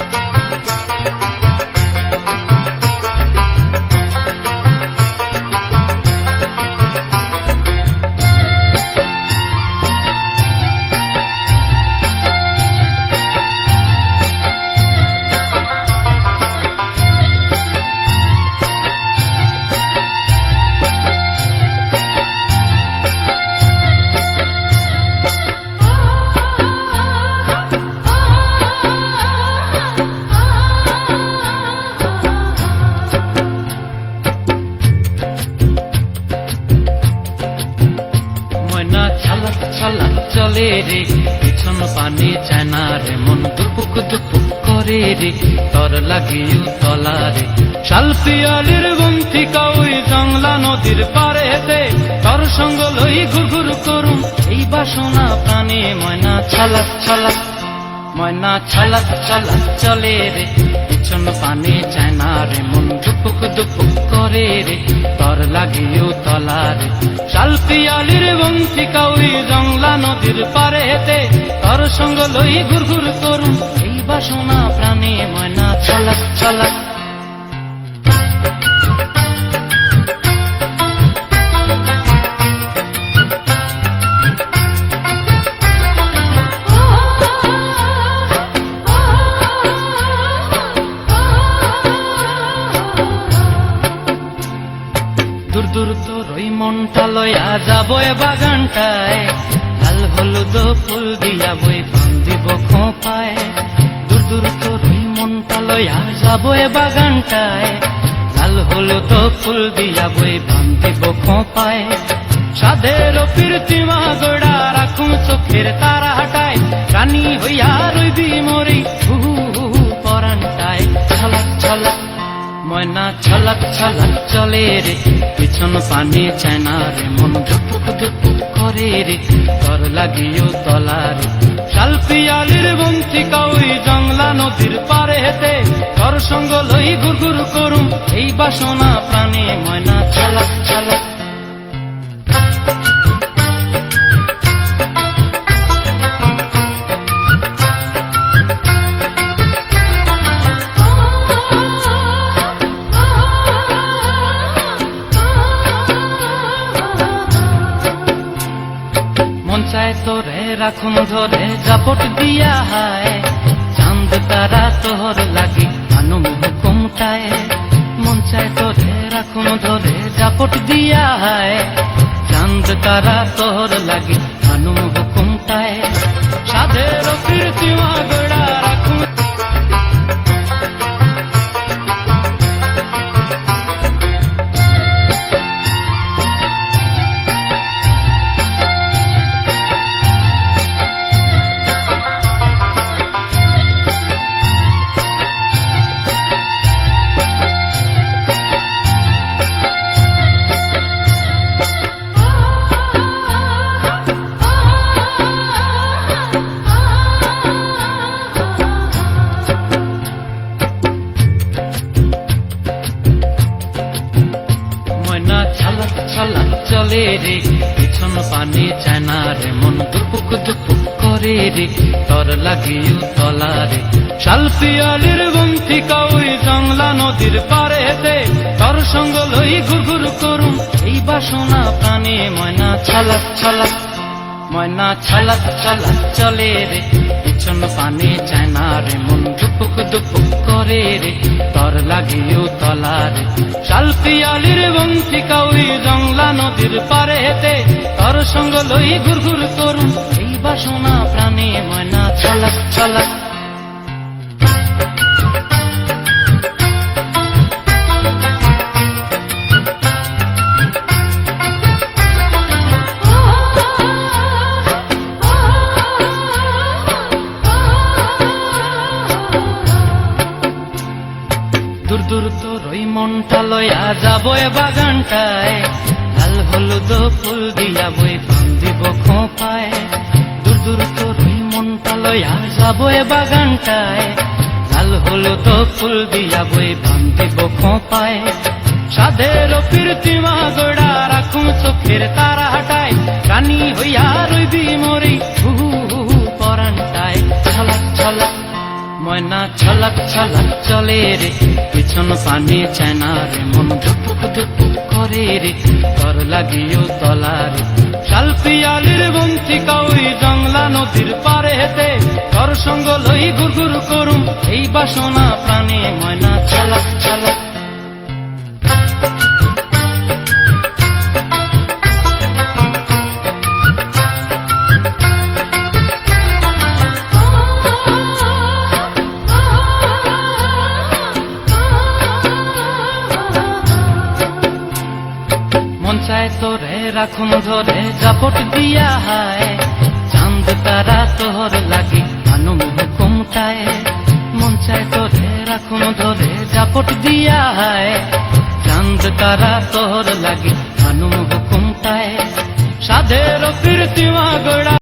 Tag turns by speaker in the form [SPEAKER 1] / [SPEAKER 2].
[SPEAKER 1] ময়না চলে রে, পিছন পানি চায় না রে, মন দুপুক দুপুক করে রে, তর লাগিও তলা রে। শালপিয়ালির বন্তি কাউই জংলা নদীর পারে হেতে তর সঙ্গ লই ঘুরঘুর করুম, এই বাসনা প্রাণে ময়না ছালাক ছালাক ময়না ছালাক ছালাক চলে রে। পিছন পানি চায় না রে, মন দুপুক দুপুক করে রে লাগিও তলার। শালপিয়ালির শাল পিয়ালির বংশী কাউরি জংলা নদীর পারে হেতে তর সঙ্গ লই ঘুর ঘুর করুন। এই বাসনা প্রাণে ময়না ছলাক ছালাক মনটা লয়া যাব এ বাগানটায়। লাল হলুদ ফুল দিয়া বই দিব খোপায়। দূর দূর তোর ওই মনটা লয়া যাব এ বাগানটায়। লাল হলুদ ফুল দিয়া বই দিব খোপায়। সাধের প্রীতিমা গোড়া রাখুন চোখের তারা হাটায়। রানী হইয়া রইবি মরি হু হু পরানটায়। ছলক ছলক ময়না ছলক ছলক চলে রে, পিছন পানি চায়না রে, মন ধুপুক ধুপুক করে রে তর লাগিও তলা রে। শাল পিয়ালির বংশী কাউই জংলা নদীর পারে হেতে তর সঙ্গ লই গুর গুর করুম, এই বাসনা প্রাণে ময়না ছলক ছলক তোরে রাখুন ধরে, জাপট দিয়া হায়। চাঁদ তারা তোর লাগি আনুম হুকুমটায় মন চায় তোরে রাখুন ধরে, জাপট দিয়া হায়। চাঁদ তারা তোর লাগি আনুম হুকুমটায় সাধের কীর্তিমা গোড়া চায় না রে, মন দুপুক দুপুক করে রে, তর লাগিও তলা রে। শাল পিয়ালির বন্তি কাউই জংলা নদীর পারে হেতে তর সঙ্গ লই ঘুর ঘুর করুম, এই বাসনা প্রাণে ময়না ছালাক ছালাক ময়না ছালাক ছালাক চলে রে। পিছন পানি চায় না রে, মন দুপুক দুপুক করে রে। তর লাগিও তলা রে। চাল পিয়ালির বংশী কাউরি জংলা নদীর পারে হেতে তর সঙ্গ লই ঘুর ঘুর করুন, এই বাসনা প্রাণে ময়না ছালাক ছালাক মনটা লয়া যাব বাগানটায়। লাল হলুদ ফুল দিয়া বই দিব খোপায়। দূর দূর তোর ওই মনটা লয়া যাব বাগানটায়। লাল হলুদ ফুল দিয়া বই দিব খোপায়। সাধের প্রীতিমা গোড়া রাখুন চোখের তারা হাটায় রানী হইয়া রইবি মরি ময়না ছলক ছলক চলে রে। পিছন পানি চায়না রে, মন ধুপুক ধুপুক করে রে। তর লাগিও তলা রে। পিয়ালির বন্তি কাউই জংলা নদীর পারে হেতে তর সঙ্গ লই গুরগুর করুম, এই বাসনা প্রাণে ময়না ছলাক চায় তোরে, রাখুন ধরে, জাপট দিয়া হায়। চাঁদ তারা তোহর লাগি আনুম হুকুমটায় মন চায় তোরে, রাখুন ধরে, জাপট দিয়া হায়। চাঁদ তারা তোহর লাগি আনুম হুকুমটায় সাধের গোড়া